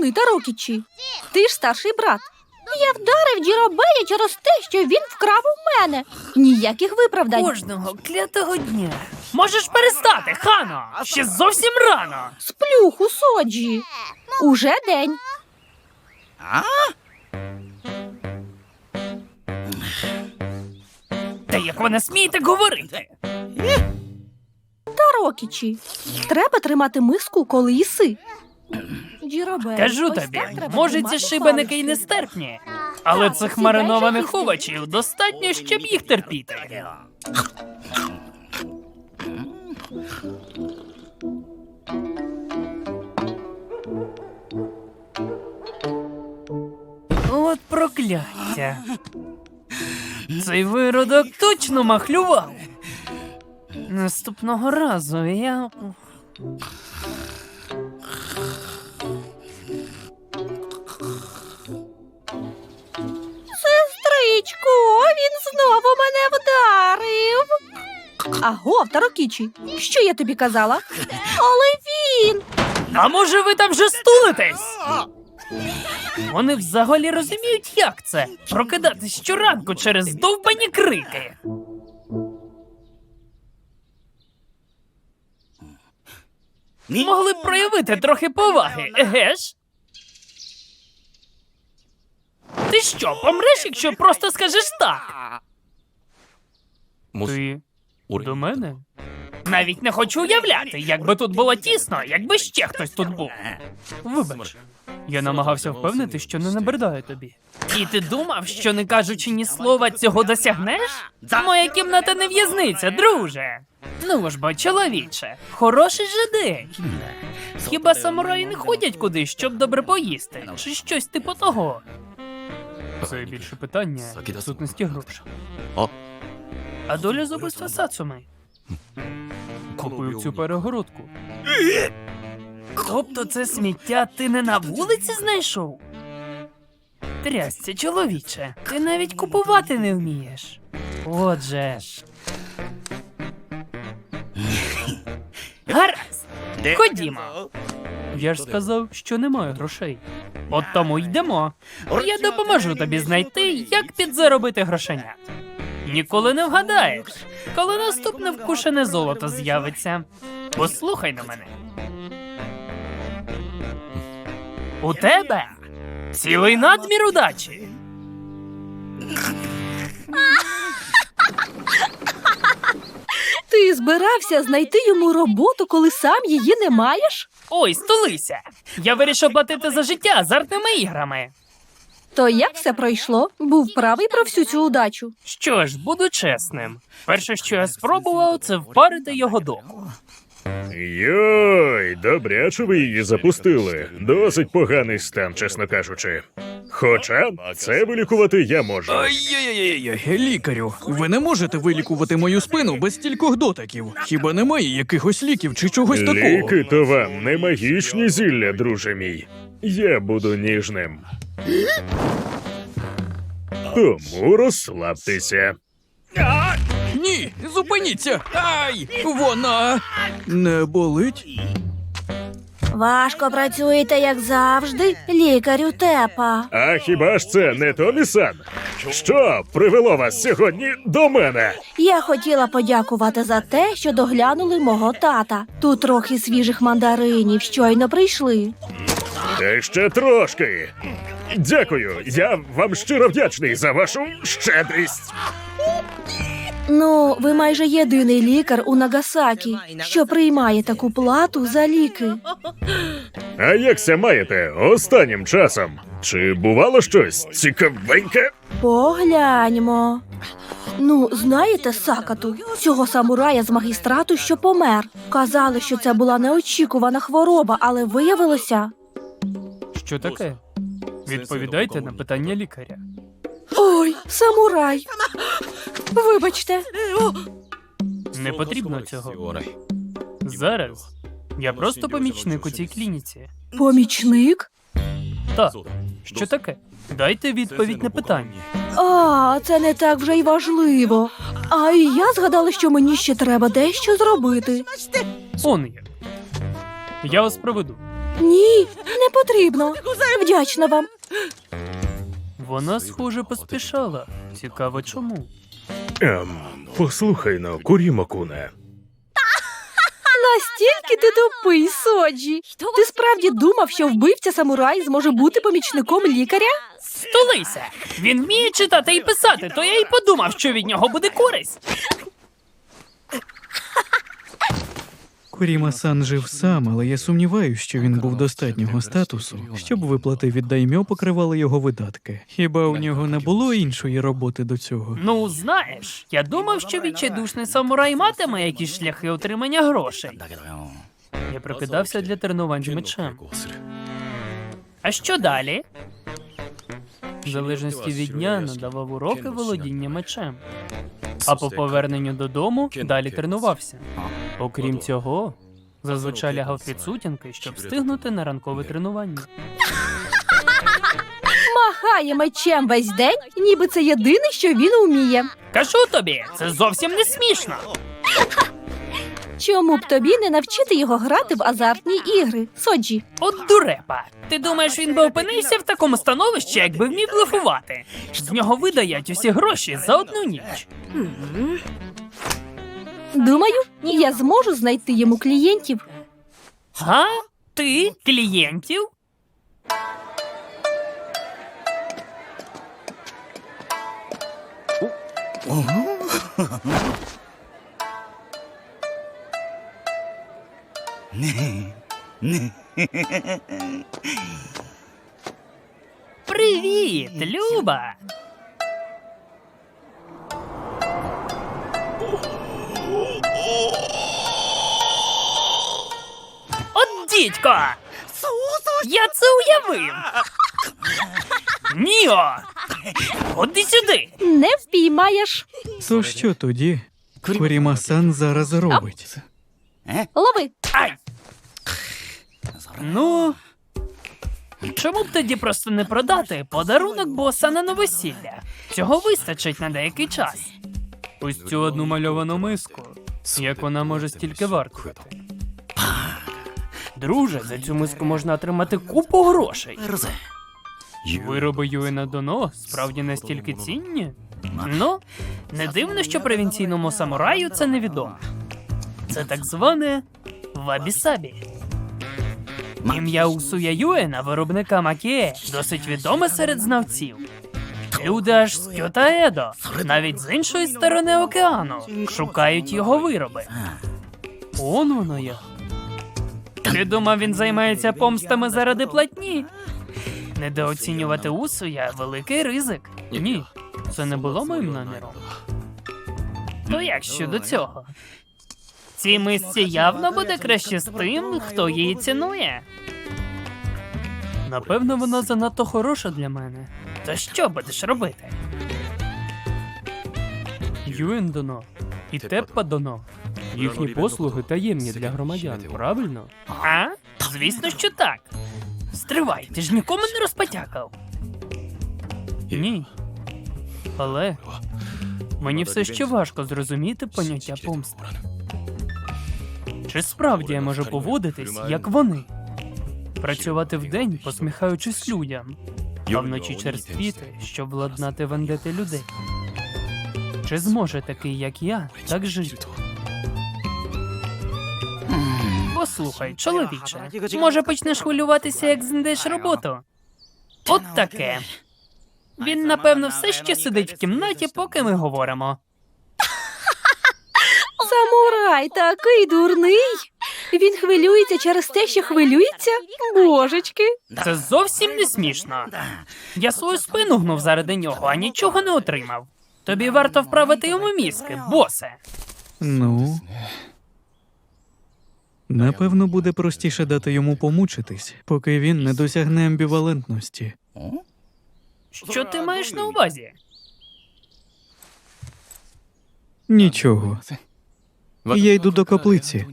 припини, Тарокічі. Ти ж старший брат. Я вдарив Джіробея через те, що він вкрав у мене. Ніяких виправдань. Кожного клятого дня. Можеш перестати, Хано! Ще зовсім рано. Сплюху, Соджі. Уже день. Та як ви не смієте говорити? Тарокічі. Треба тримати миску, коли їси. Джіробей, Кажу тобі, може, ці шибеники й нестерпні, але цих маринованих овочів достатньо, щоб їх терпіти. От прокляття. Цей виродок точно махлював. Наступного разу я. Сестричко, він знову мене вдарив. Аго, Тарокічі, що я тобі казала? Але він. А може ви там вже стулитесь? Вони взагалі розуміють, як це прокидатись щоранку через довбані крики. Могли б проявити трохи поваги, еге ж? Ти що, помреш, якщо просто скажеш так? Ти до мене? Навіть не хочу уявляти, як би тут було тісно, якби ще хтось тут був. Вибач, я намагався впевнити, що не набридаю тобі. І ти думав, що не кажучи ні слова, цього досягнеш? Моя кімната не в'язниця, друже. Ну ж бо, чоловіче, хороший же день. Хіба самураї не ходять кудись, щоб добре поїсти? Чи щось типу того? Це більше питання відсутності грошей. О. А доля з убивства Сацуми? Купив цю перегородку. Тобто це сміття ти не на вулиці знайшов? Трясся, чоловіче, ти навіть купувати не вмієш. Отже ж. Гаразд, ходімо. Я ж сказав, що немає грошей. От тому йдемо. Я допоможу тобі знайти, як підзаробити грошенят. Ніколи не вгадаєш, коли наступне вкушене золото з'явиться. Послухай на мене. У тебе цілий надмір удачі. Ти збирався знайти йому роботу, коли сам її не маєш? Ой, столися! Я вирішив платити за життя азартними іграми. То як все пройшло? Був правий про всю цю удачу. Що ж, буду чесним. Перше, що я спробував, це впарити його доку. Йой, добряче ви її запустили. Досить поганий стан, чесно кажучи. Хоча це вилікувати я можу. Ай-яй-яй-яй, лікарю, ви не можете вилікувати мою спину без стількох дотиків. Хіба немає якихось ліків чи чогось такого? Ліки то вам не магічні зілля, друже мій. Я буду ніжним. Тому розслабтеся. Ні, зупиніться! Ай! Вона не болить. Важко працюєте, як завжди, лікарю тепа. А хіба ж це не Томі Сан? Що привело вас сьогодні до мене? Я хотіла подякувати за те, що доглянули мого тата. Тут трохи свіжих мандаринів щойно прийшли. Та ще трошки. Дякую, я вам щиро вдячний за вашу щедрість. Ну, ви майже єдиний лікар у Нагасакі, що приймає таку плату за ліки. А якся маєте останнім часом? Чи бувало щось цікавеньке? Погляньмо. Ну, знаєте, Сакату, цього самурая з магістрату, що помер. Казали, що це була неочікувана хвороба, але виявилося. Що таке? Відповідайте на питання лікаря. Ой, самурай. Вибачте. Не потрібно цього. Зараз я просто помічник у цій клініці. Помічник? Так, що таке? Дайте відповідь на питання. А, це не так вже й важливо. А і я згадала, що мені ще треба дещо зробити. Он як. Я вас проведу. Ні, не потрібно. Вдячна вам. Вона, схоже, поспішала. Цікаво чому. Ем, послухай но, Курімо Куне. Настільки ти тупий, Соджі. Ти справді думав, що вбивця самурай зможе бути помічником лікаря? Столися! Він вміє читати і писати, то я й подумав, що від нього буде користь. Куріма-сан жив сам, але я сумніваюся, що він був достатнього статусу, щоб виплати від даймьо покривали його видатки. Хіба у нього не було іншої роботи до цього? Ну, знаєш, я думав, що відчайдушний самурай матиме якісь шляхи отримання грошей. Я прокидався для тренувань з мечем. А що далі? В залежності від дня надавав уроки володіння мечем. А по поверненню додому далі тренувався. Окрім цього, зазвичай лягав під сутінки, щоб встигнути на ранкове тренування. Махає мечем весь день, ніби це єдине, що він уміє. Кажу тобі, це зовсім не смішно. Чому б тобі не навчити його грати в азартні ігри? Соджі. От дурепа. Ти думаєш, він би опинився в такому становищі, якби вмів блефувати? З нього видають усі гроші за одну ніч. Думаю, я зможу знайти йому клієнтів. Га? Ти клієнтів? Привіт, Люба! От дідько! Я це уявив! Ніо! Ходи сюди! Не впіймаєш. То що тоді? Куріма-сан зараз робить. Лови. Ай! Ну. Чому б тоді просто не продати подарунок боса на новосілля? Цього вистачить на деякий час. Ось цю одну мальовану миску. Як вона може стільки вартувати? Друже, за цю миску можна отримати купу грошей. Вироби Юена Доно справді настільки цінні? Ну, не дивно, що провінційному самураю це невідомо. Це так зване вабісабі. Ім'я Усуя Юена, виробника Макіє, досить відоме серед знавців. Люди аж з Кьота Едо, навіть з іншої сторони океану, шукають його вироби. Он воно як. Ти думав, він займається помстами заради платні? Недооцінювати Усуя великий ризик. Ні, це не було моїм наміром. То як щодо цього? Цій мисці явно буде краще з тим, хто її цінує. Напевно, вона занадто хороша для мене. То що будеш робити? Юен Доно і Теппа Доно. Їхні послуги таємні для громадян, правильно? А? Звісно, що так. Стривай, ти ж нікому не розпотякав. Ні. Але мені все ще важко зрозуміти поняття помсти. Чи справді я можу поводитись, як вони? Працювати вдень, посміхаючись людям, а вночі черствіти, щоб владнати вендети людей. Чи зможе такий, як я, так жити? Послухай, чоловіче, може почнеш хвилюватися, як знайдеш роботу? От таке. Він, напевно, все ще сидить в кімнаті, поки ми говоримо. Самурай такий дурний. Він хвилюється через те, що хвилюється. Божечки. Це зовсім не смішно. Я свою спину гнув заради нього, а нічого не отримав. Тобі варто вправити йому мізки, босе. Ну. Напевно, буде простіше дати йому помучитись, поки він не досягне амбівалентності. Що ти маєш на увазі? Нічого. Я йду до каплиці.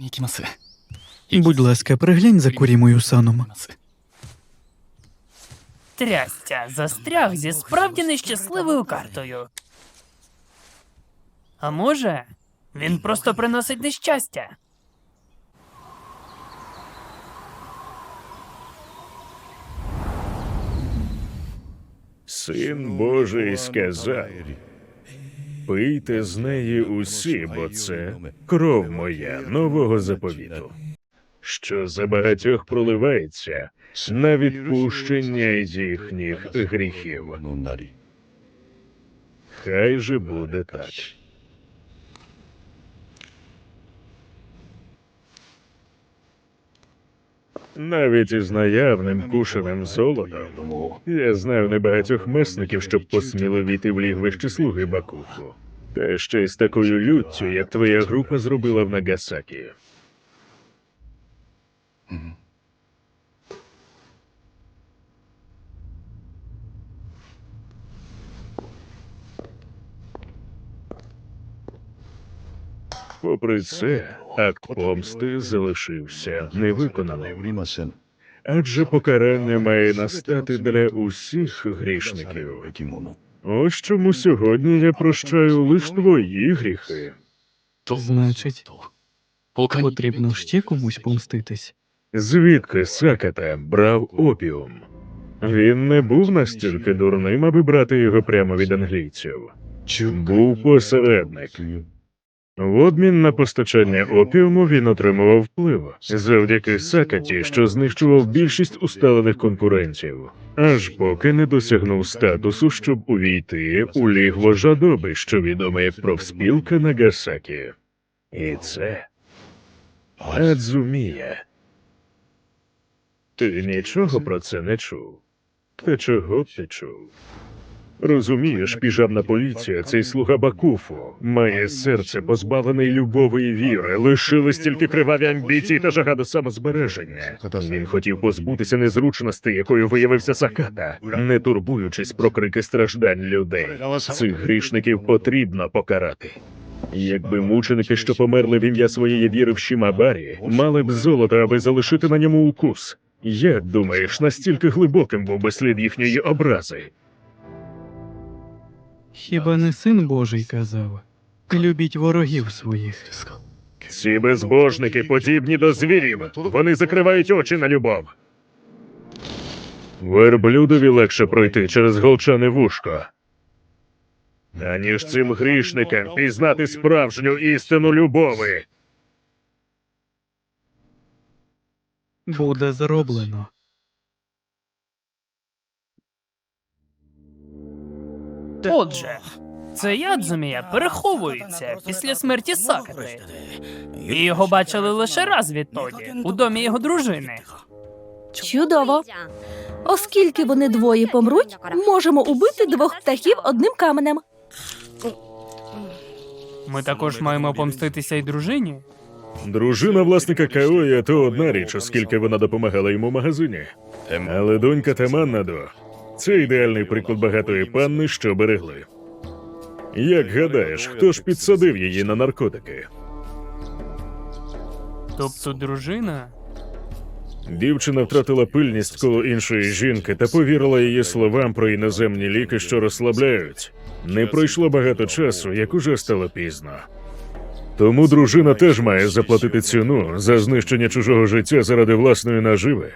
Будь ласка, приглянь за курімою саном. Трястя застряг зі справді нещасливою картою. А може, він просто приносить нещастя. Син Божий сказав. Пийте з неї усі, бо це кров моя нового заповіту, що за багатьох проливається на відпущення їхніх гріхів. Хай же буде так. Навіть із наявним кушаним золотом я знаю небагатьох месників, щоб посміли війти в лігвище слуги Бакуфу. Та ще й з такою люттю, як твоя група зробила в Нагасакі. Попри це, акт помсти залишився невиконаним. Адже покарання має настати для усіх грішників. Ось чому сьогодні я прощаю лише твої гріхи. Значить, потрібно ще комусь помститись. Звідки Саката брав опіум? Він не був настільки дурним, аби брати його прямо від англійців. Був посередник. В обмін на постачання опіуму він отримував вплив завдяки Сакаті, що знищував більшість усталених конкурентів, аж поки не досягнув статусу, щоб увійти у лігво жадоби, що відоме як профспілка Нагасакі. І це Адзумія. Ти нічого про це не чув. Та чого б ти чув? Розумієш, піжамна поліція, цей слуга Бакуфу, має серце позбавлене любові і віри, лишились тільки криваві амбіції та жага до самозбереження. Він хотів позбутися незручності, якою виявився Саката, не турбуючись про крики страждань людей. Цих грішників потрібно покарати. Якби мученики, що померли в ім'я своєї віри в Шімабарі, мали б золото, аби залишити на ньому укус. Як думаєш, настільки глибоким був би слід їхньої образи? Хіба не син Божий казав? Любіть ворогів своїх. Ці безбожники подібні до звірів. Вони закривають очі на любов. Верблюдові легше пройти через голчане вушко. Аніж цим грішникам пізнати справжню істину любови. Буде зроблено. Отже, це Ядзумія переховується після смерті Сакати. І його бачили лише раз відтоді, у домі його дружини. Чудово. Оскільки вони двоє помруть, можемо убити двох птахів одним каменем. Ми також маємо помститися й дружині. Дружина власника Каоя то одна річ, оскільки вона допомагала йому в магазині. Але донька Таманнадо це ідеальний приклад багатої панни, що берегли. Як гадаєш, хто ж підсадив її на наркотики? Тобто дружина. Дівчина втратила пильність коло іншої жінки та повірила її словам про іноземні ліки, що розслабляють. Не пройшло багато часу, як уже стало пізно. Тому дружина теж має заплатити ціну за знищення чужого життя заради власної наживи.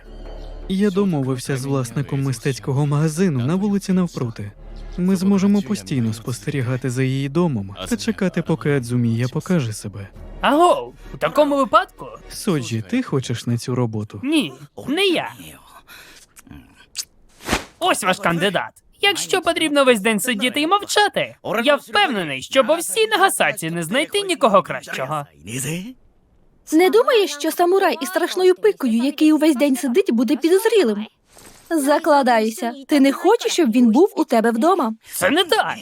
Я домовився з власником мистецького магазину на вулиці навпроти. Ми зможемо постійно спостерігати за її домом та чекати, поки Адзумія покаже себе. Аго, у такому випадку? Соджі, ти хочеш на цю роботу? Ні, не я. Ось ваш кандидат. Якщо потрібно весь день сидіти і мовчати, я впевнений, що по всій Нагасаці не знайти нікого кращого. Не думаєш, що самурай із страшною пикою, який увесь день сидить, буде підозрілим? Закладаюся. Ти не хочеш, щоб він був у тебе вдома. Це не так.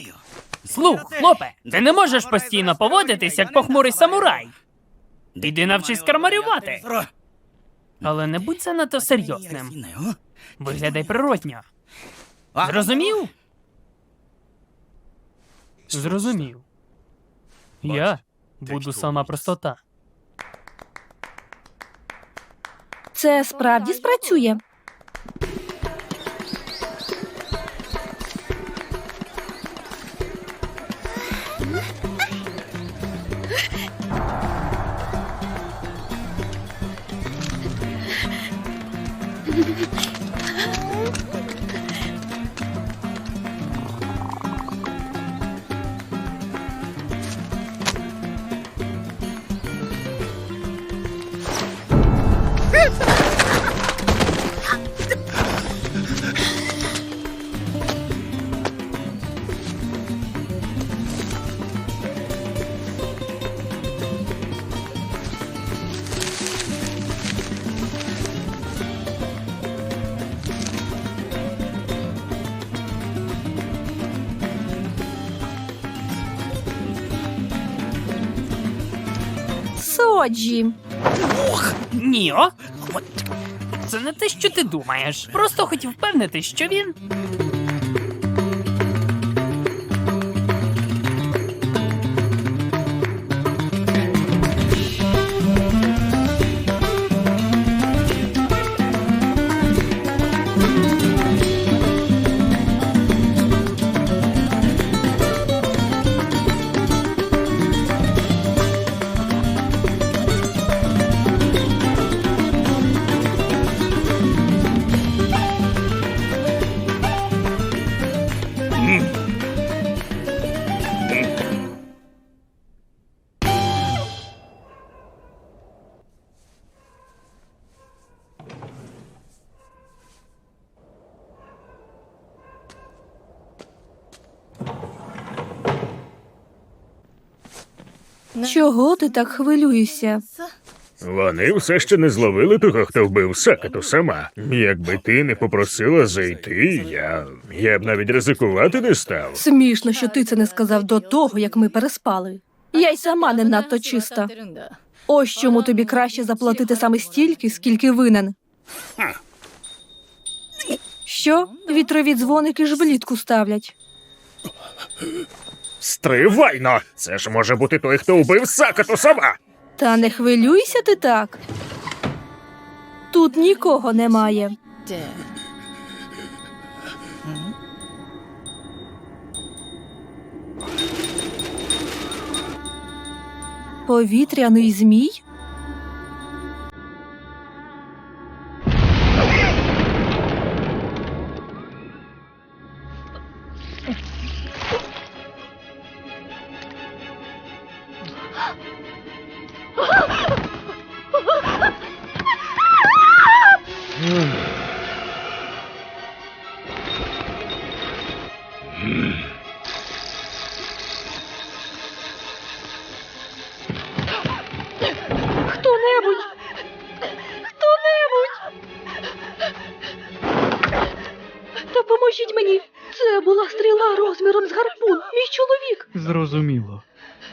Слух, хлопе, ти не можеш постійно поводитись, як похмурий самурай. Іди навчись кармарювати. Але не будь занадто серйозним. Виглядай природньо. Зрозумів? Зрозумів. Я буду сама простота. Це справді спрацює. Соджі. Ніо? о, Це не те, що ти думаєш. Просто хотів впевнити, що він. Чого ти так хвилюєшся? Вони все ще не зловили того, хто вбив Сакату сама. Якби ти не попросила зайти, я. я б навіть ризикувати не став. Смішно, що ти це не сказав до того, як ми переспали. Я й сама не надто чиста. Ось чому тобі краще заплатити саме стільки, скільки винен. Що? Вітрові дзвоники ж влітку ставлять. Стривайно! Це ж може бути той, хто вбив Сакату сама. Та не хвилюйся ти так. Тут нікого немає. Повітряний змій? Зрозуміло.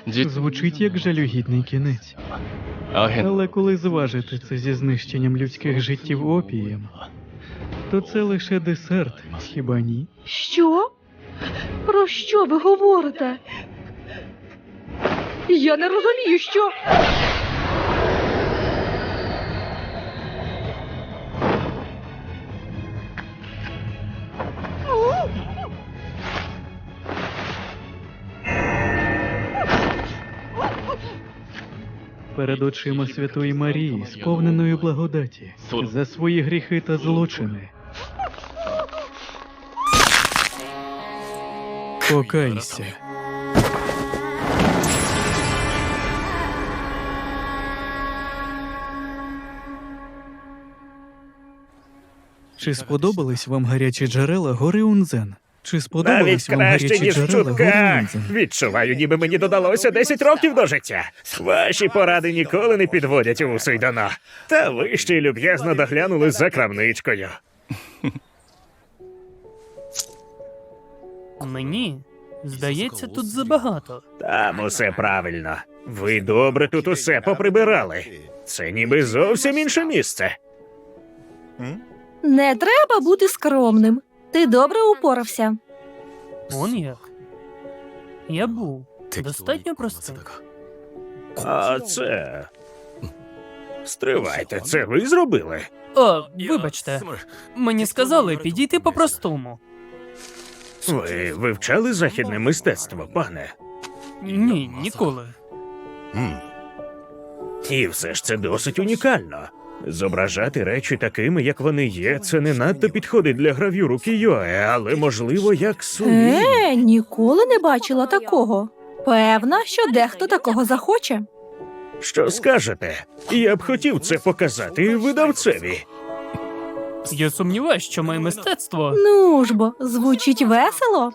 Звучить як жалюгідний кінець. Але коли зважити це зі знищенням людських життів опієм, то це лише десерт, хіба ні? Що? Про що ви говорите? Я не розумію, що. Перед очима Святої Марії, сповненої благодаті, за свої гріхи та злочини. Покайся. Чи сподобались вам гарячі джерела гори Унзен? Чи Навіть вам краще, гарячі ніж в джерела чутках. Унзен? Відчуваю, ніби мені додалося 10 років до життя. Ваші поради ніколи не підводять у Сейдана. Та ви ще й люб'язно доглянули за крамничкою. Мені здається, тут забагато. Там усе правильно. Ви добре тут усе поприбирали. Це ніби зовсім інше місце. Не треба бути скромним. Ти добре упорався. Он як. Я був достатньо простим. А це. Стривайте, це ви зробили? О, вибачте, мені сказали підійти по-простому. Ви вивчали західне мистецтво, пане? Ні, ніколи. І все ж це досить унікально. Зображати речі такими, як вони є, це не надто підходить для гравюру Кіое, але можливо як сувенір. Е, ніколи не бачила такого. Певна, що дехто такого захоче. Що скажете? Я б хотів це показати видавцеві. Я сумніваюсь, що моє мистецтво. Ну ж бо, звучить весело.